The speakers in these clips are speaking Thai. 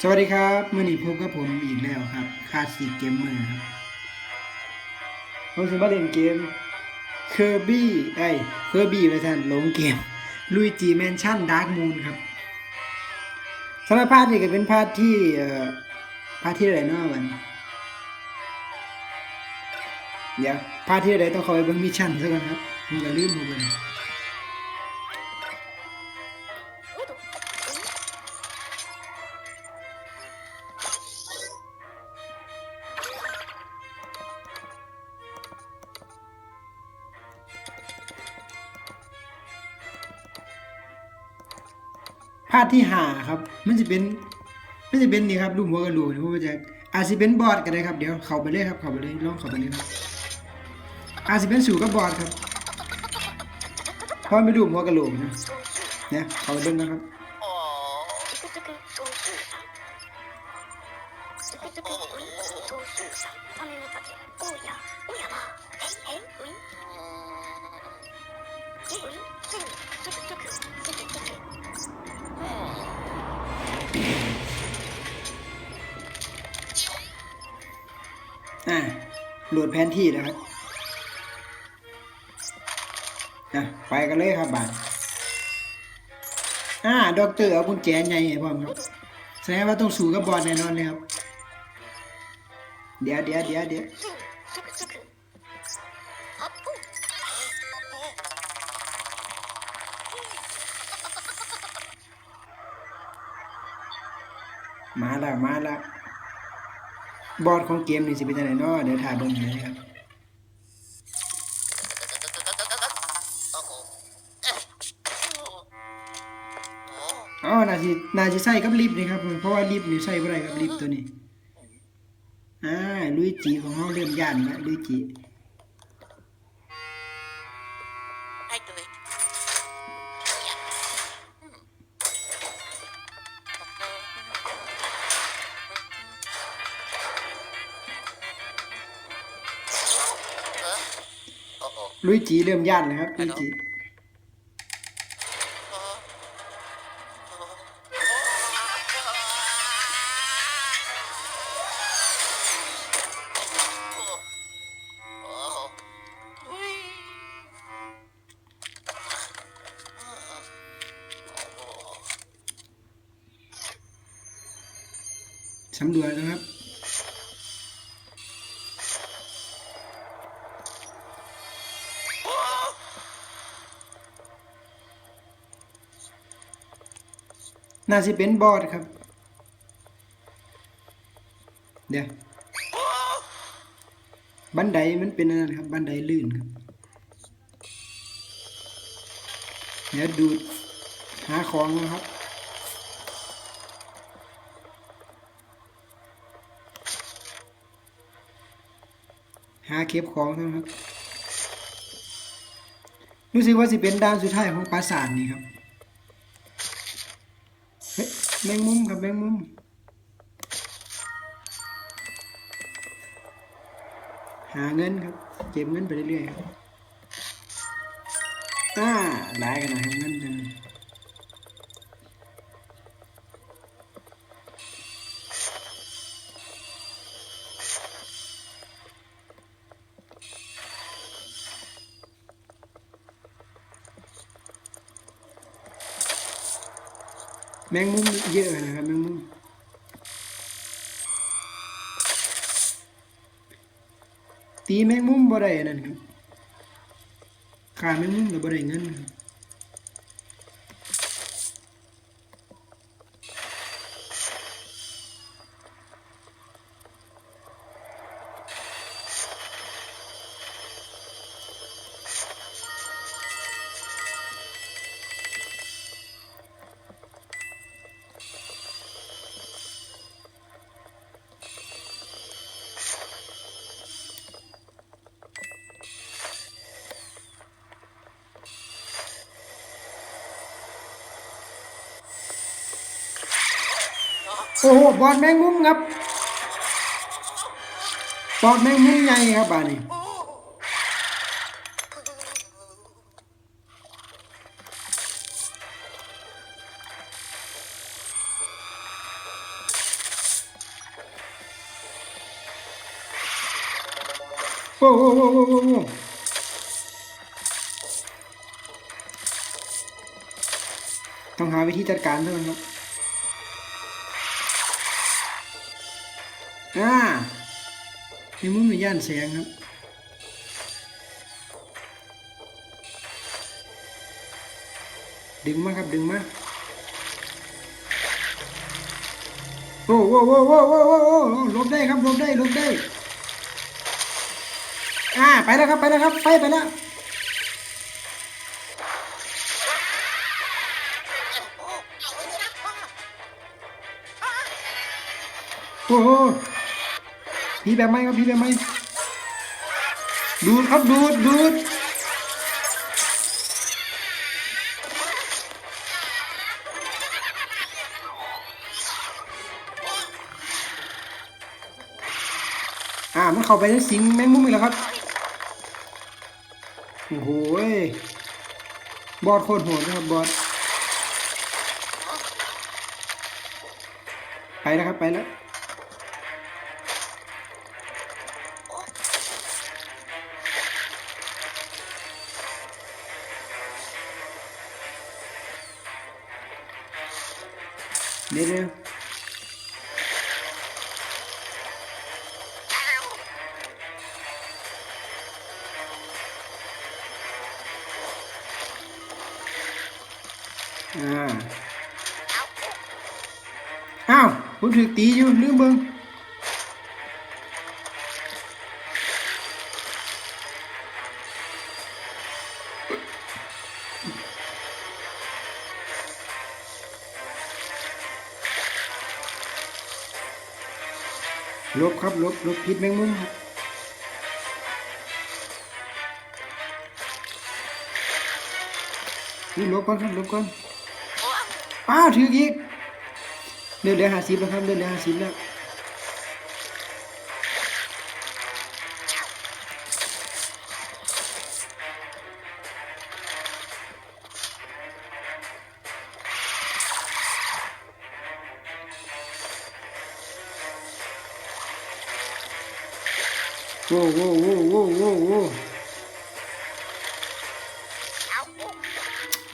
สวัสดีครับมื่อนี้พบกับผมอีกแล้วครับคาสีเกมเมอร์ครับผมจะมาเล่นเกมเคอร์บี้ไอ้เคอร์บี้ไปท่านลงเกมลุยจีแมนชั่นดาร์กมูนครับสำหรับพาร์ทนี้ก็เป็นพาร์ทที่เอ่อพาร์ทที่อะไรเนาะวันเดี๋ยวพาร์ทที่อะไรต้องคอยเบิ่งมิชชั่นซะก่อนครับผมก็ลืมหมดเาที่หาครับ มันจะเป็นมันจะเป็นนี่ครับรูปหัวกระโหลกที่ผมจะอาจจะเป็นบอร์ดก็ได้ครับเดี๋ยวเข้าไปเลยครับเข้าไปเลยลองเข้าไปเลยครับอาจจะเป็นสู่กับบอร์ดครับเพราะไม่รูปหัวกระโหลกนะเนี่ยเข้าไปเล่นนะครับ อ่าโหลดแผนที่นะครับอะไปกันเลยครับบาทอ่าดอกเตอร์เอากุญแจใหญ่ให้พร้อมครับแสดงว่าต้องสู่กับบอร์ดแน่นอนเลยครับ เดี๋ยวเดี๋ยวเดี๋ยวเดี๋ยว มาล้วมาล้วบอร์ดของเกมนี่สิเป็นยังไงเนาะเดี๋ยวถ่ายเบิ่งให้ครับอ๋อน่าสิน่าสิใส่กับลิฟต์นี่ครับเพราะว่าลิฟต์นี่ใส่บ่ได้กับลิฟต์ตัวนี้อ่าลุยจีของเฮาเริ่มย่านแล้วลุยจี ลุยจีเริ่มย่านแล้วครับลุยจีสำรวจนะครับ น่าจะเป็นบอสครับ เดี๋ยวบันไดมันเป็นอะไรครับ บันไดลื่นครับ เดี๋ยวดูดหาของนะครับ หาเก็บของนะครับ รู้สึกว่าสิเป็นด้านสุดท้ายของปราสาทนี่ครับ แมงมุมครับแมงมุม หาเงินครับ เก็บเงินไปเรื่อยๆครับอ่าหลายกันหน่อยครับเงินจัง แมงมุมเยอะนะครับแมงมุมตีแมงมุมบ่ได้อันนั่นครับขาแมงมุมกับ่ได้เงินครับ โอ้โหบอดแมงมุมครับบอดแมงมุมใหญ่ครับบ้านนี้โอ้โหโอ้โหโอ้โหต้องหาวิธีจัดการเท่านั้นครับ อ่าในมุมในย่านแสงครับ ดึงมาครับดึงมาโอ้โหโอ้โหโอ้โหโอ้โหโอ้ลบได้ครับลบได้ลบได้ อ่าไปแล้วครับไปแล้วครับไฟไปแล้ว ผีแบบไหมครับผีแบบไหมดูดครับดูดดูดอ่ามันเข้าไปในสิงแมงมุมอีกแล้วครับโอ้โหยบอดโคตรโหดนะครับบอดไปแล้วครับไปแล้ว เดี๋ยวเดี๋ยวอ่าอ้ ลืมเบิ่งลบครับลบลบพิษแมงมุมครับนี่ลบก่อนครับลบก่อนอ้าวถืออีกเดือนเหลือห้าสิบแล้วครับเดือนเหลือห้าสิบแล้ว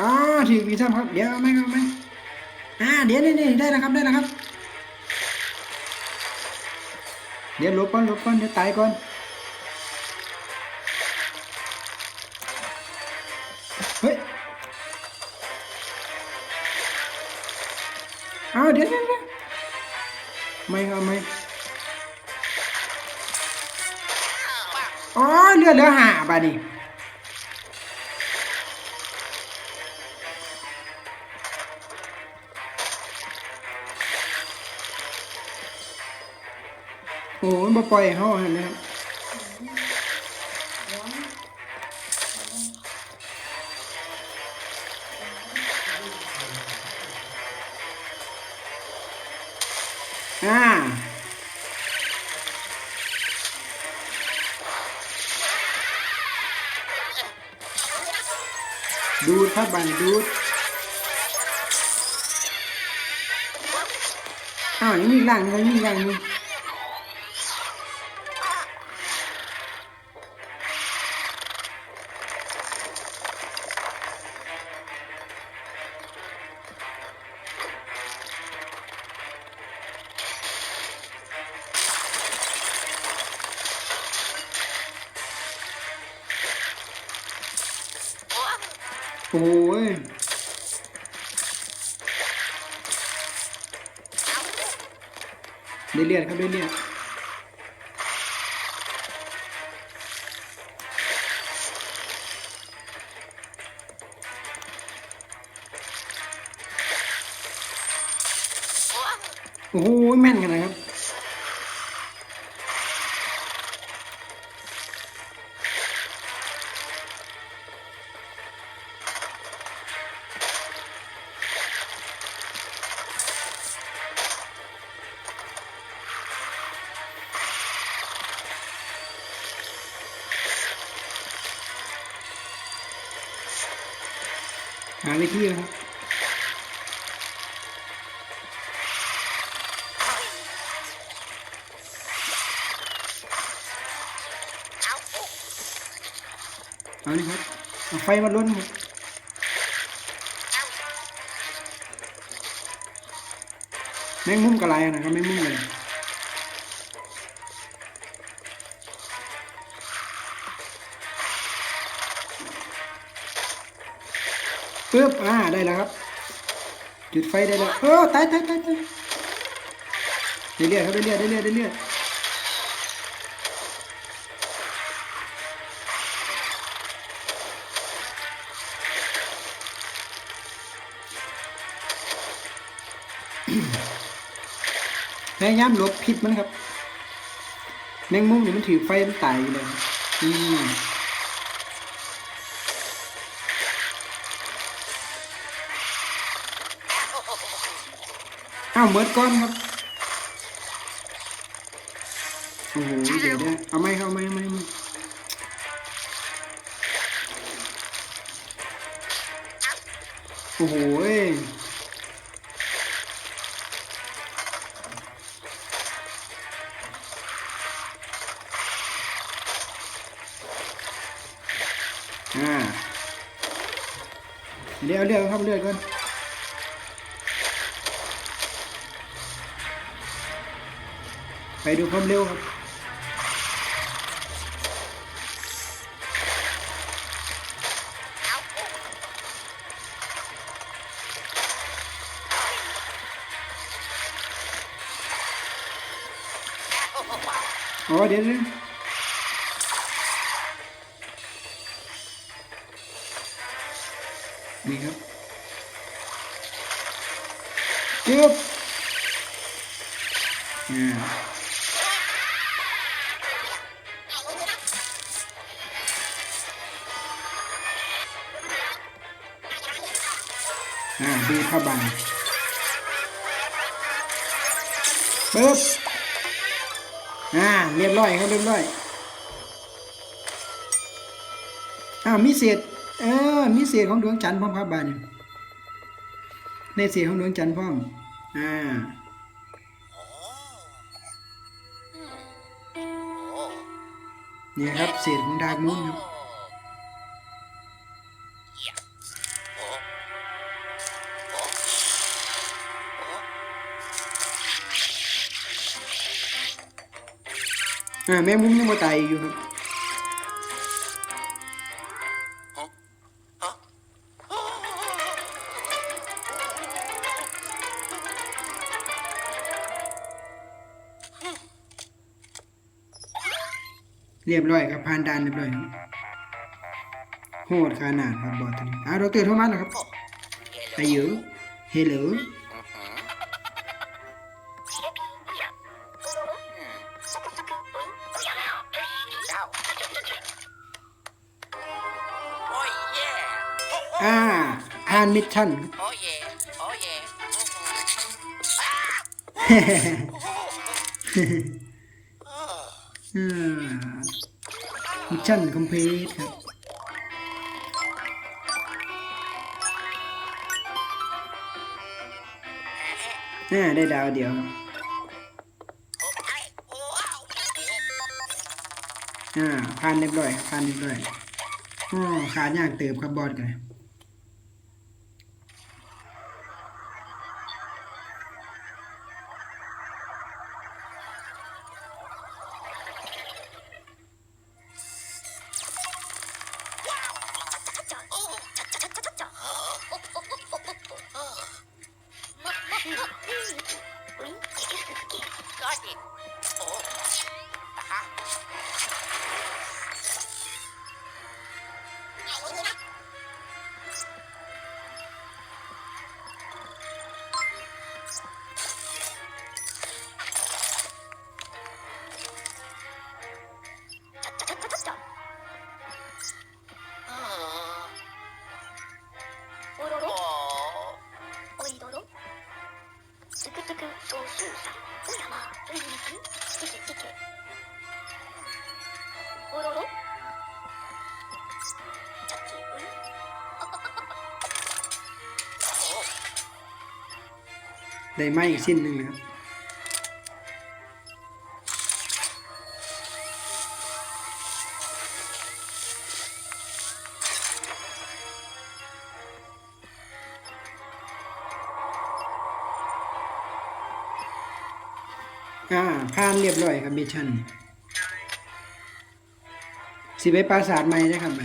อ่าถือวีซ่าครับ เดี๋ยวเอาไหมครับเอาไหมอ่าเดี๋ยวนี่นี่ได้แล้วครับได้แล้วครับ เดี๋ยวลบก่อนลบก่อนเดี๋ยวตายก่อนเฮ้ยเอาเดี๋ยวเดี๋ยวเดี๋ยวไม่ครับไม่อ๋อเลือดเหลือหาบาด นี่โอ้ยบ่ปล่อยให้เขาเห็นไหมครับอ่าดูดครับบันดูดอ้าวยังมีอีกหลังนึงยังมีอีกหลังนึง โอ้ยได้เลือดครับได้เลือด หาวิธีครับเอานี่ครับเอาไฟมาล้นครับแมงมุมกระไรนะครับแมงมุมเลย ปึ๊บอ่าได้แล้วครับ จุดไฟได้แล้วเออตายตายตายตายได้เรื่อยครับเรื่อยได้เรื่อยได้เรื่อยพยายามหลบพิษมันครับ แมงมุมนี่มันถือไฟมันตายอยู่เลยอืม อ้าวเมิดก้อนครับโอ้โหเดี๋ยวได้เอาไมครับเอาไมเอาไมเอาไหมโอ้โหเอ้ยอ่าเดี๋ยวเอาเลือดครับเลือดก่อน ไปดูความเร็วครับอ๋อเดี๋ยวนะ อ่าดูผ้าใบปึ๊บอ่าเรียบร้อยครับเรียบร้อยอ้าวมีเศษเออมีเศษของดวงจันทร์พร้อมครับบานในเศษของดวงจันทร์พร้อมอ่าเนี่ยครับเศษของดาร์กมูนครับ อ่าแม่มุมยังมาตายอยู่ครับเรียบร้อยครับผ่านด่านเรียบร้อยครับโหดขนาดครับบอสตัวนี้อ่าดรโทมัสนะครับอายุเฮลโหล มิชชั่น Oh yeah! Oh yeah! อืมมิชชั่นคอมพลีทครับน่าได้ดาวเดียวครับอ่าผ่านเรียบร้อยผ่านเรียบร้อยอ๋อขาดยากเติบครับบอสกัน Gosto. Oh. Tá. つくつくそうすうさおやまうんうんつけつけおろろちゃちうん ได้ไม้อีกชิ้นหนึ่งนะครับ อ่าผ่านเรียบร้อยครับมิชชั่นสิไปปราสาทใหม่นะครับไป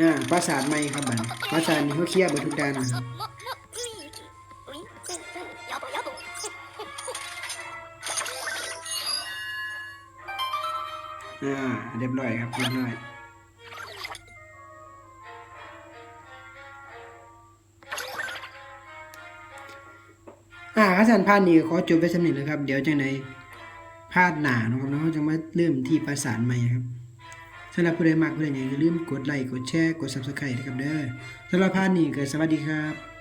อ่าปราสาทใหม่ครับบันปราสาทนี้เขาเคลียร์บทุกด้านนะครับ อ่าเรียบร้อยครับเรียบร้อยอ่าข้าสนพานนี้ขอจบไปสำนิทเลยครับ เดี๋ยวจังไดพาดหนานะครับเนาะเราจะมาเริ่มที่ประสานใหม่ครับสำหรับผู้ใดมักผู้ใดอยากอย่าลืมกดไลค์กดแชร์กด subscribe นะครับเด้อสำหรับพานนี้ก็สวัสดีครับ